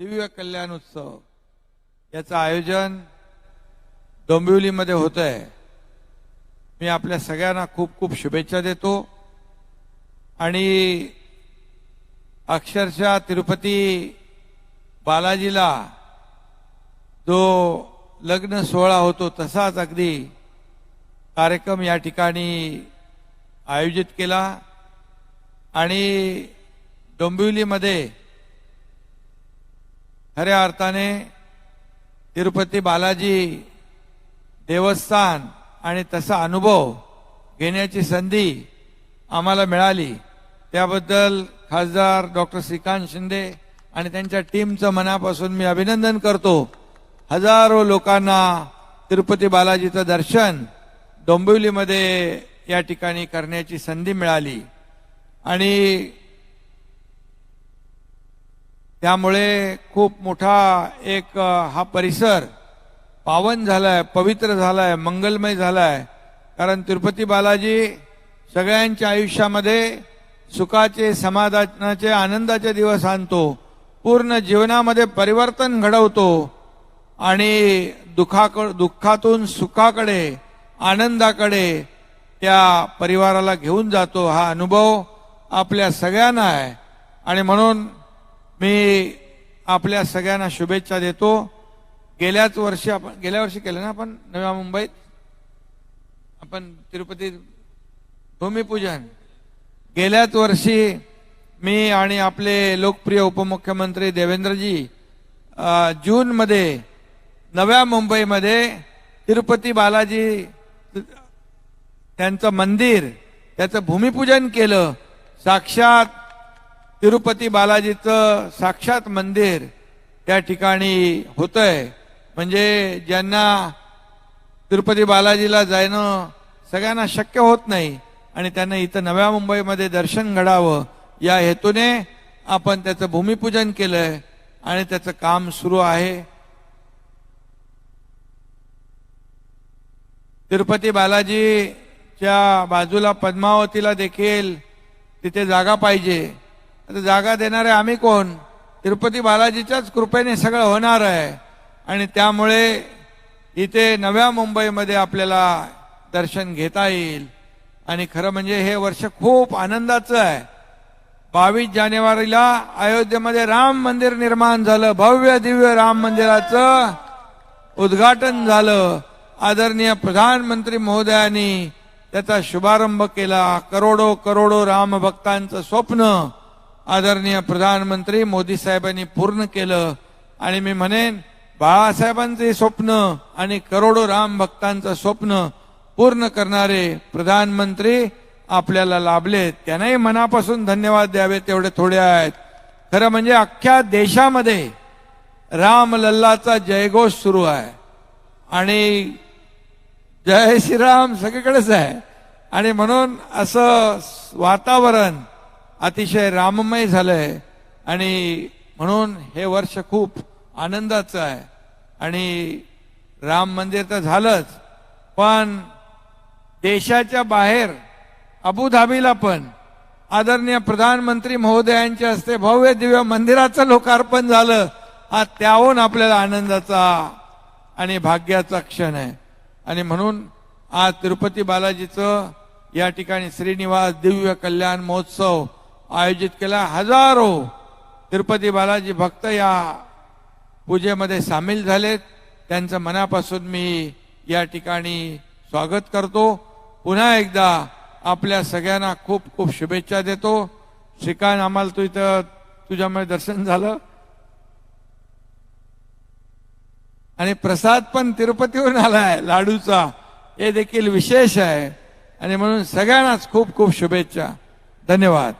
दिव्य कल्याण उत्सव. याचं आयोजन डोंबिवलीमध्ये होत आहे मी आपल्या सगळ्यांना खूप खूप शुभेच्छा देतो. आणि अक्षरशः तिरुपती बालाजीला जो लग्न सोहळा होतो तसाच अगदी कार्यक्रम या ठिकाणी आयोजित केला. आणि डोंबिवलीमध्ये खऱ्या अर्थाने तिरुपती बालाजी देवस्थान आणि तसा अनुभव घेण्याची संधी आम्हाला मिळाली. त्याबद्दल खासदार डॉक्टर श्रीकांत शिंदे आणि त्यांच्या टीमचं मनापासून मी अभिनंदन करतो. हजारो लोकांना तिरुपती बालाजीचं दर्शन डोंबिवलीमध्ये या ठिकाणी करण्याची संधी मिळाली. आणि त्यामुळे खूप मोठा एक हा परिसर पावन झालाय पवित्र झालाय मंगलमय झालाय. कारण तिरुपती बालाजी सगळ्यांच्या आयुष्यामध्ये सुखाचे समाधानाचे आनंदाचे दिवस आणतो. पूर्ण जीवनामध्ये परिवर्तन घडवतो. आणि दुःखाक दुःखातून सुखाकडे आनंदाकडे त्या परिवाराला घेऊन जातो हा अनुभव आपल्या सगळ्यांना आहे. आणि म्हणून मी आपल्या सगळ्यांना शुभेच्छा देतो. गेल्याच वर्षी आपण गेल्या वर्षी केलं ना आपण नव्या मुंबईत? आपण तिरुपती भूमिपूजन. गेल्याच वर्षी मी आणि आपले लोकप्रिय उपमुख्यमंत्री देवेंद्रजी जूनमध्ये नव्या मुंबईमध्ये तिरुपती बालाजी त्यांचं मंदिर त्याचं भूमिपूजन केलं. साक्षात तिरुपती बालाजीचं साक्षात मंदिर त्या ठिकाणी होतंय. म्हणजे ज्यांना तिरुपती बालाजीला जाणं सगळ्यांना शक्य होत नाही आणि त्यांना इथं नव्या मुंबईमध्ये दर्शन घडावं या हेतूने आपण त्याचं भूमिपूजन केलंय आणि त्याचं काम सुरू आहे. तिरुपती बालाजीच्या बाजूला पद्मावतीला देखील तिथे जागा पाहिजे. आता जागा देणारे आम्ही कोण? तिरुपती बालाजीच्याच कृपेने सगळं होणार आहे. आणि त्यामुळे इथे नव्या मुंबईमध्ये आपल्याला दर्शन घेता येईल. आणि खरं म्हणजे हे वर्ष खूप आनंदाचं आहे. बावीस जानेवारीला अयोध्येमध्ये राम मंदिर निर्माण झालं. भव्य दिव्य राम मंदिराचं उद्घाटन झालं. आदरणीय प्रधानमंत्री महोदयांनी त्याचा शुभारंभ केला. करोडो करोडो राम भक्तांचं स्वप्न आदरणीय प्रधानमंत्री मोदी साहेबांनी पूर्ण केलं. आणि मी म्हणेन बाळासाहेबांचे स्वप्न आणि करोडो राम भक्तांचं स्वप्न पूर्ण करणारे प्रधानमंत्री आपल्याला लाभले त्यांनाही मनापासून धन्यवाद द्यावे तेवढे थोडे आहेत. खरं म्हणजे अख्ख्या देशामध्ये राम लल्लाचा जयघोष सुरू आहे. आणि जय श्रीराम सगळीकडेच आहे. आणि म्हणून असं वातावरण अतिशय राममय झालंय. आणि म्हणून हे वर्ष खूप आनंदाचं आहे. आणि राम मंदिर तर झालंच पण देशाच्या बाहेर अबुधाबीला पण आदरणीय प्रधानमंत्री महोदयांच्या हस्ते भव्य दिव्य मंदिराचं लोकार्पण झालं. हा त्याहून आपल्याला आनंदाचा आणि भाग्याचा क्षण आहे. आणि म्हणून आज तिरुपती बालाजीचं या ठिकाणी श्रीनिवास दिव्य कल्याण महोत्सव आयोजित केला. हजारो तिरुपती बालाजी भक्त या पूजेमध्ये सामील झालेत. त्यांचं मनापासून मी या ठिकाणी स्वागत करतो. पुन्हा एकदा आपल्या सगळ्यांना खूप खूप शुभेच्छा देतो. श्रीकांत आम्हाला तू इथं तुझ्यामुळे दर्शन झालं. आणि प्रसाद पण तिरुपतीहून आलाय. लाडूचा. हे देखील विशेष आहे. आणि म्हणून सगळ्यांनाच खूप खूप शुभेच्छा. धन्यवाद.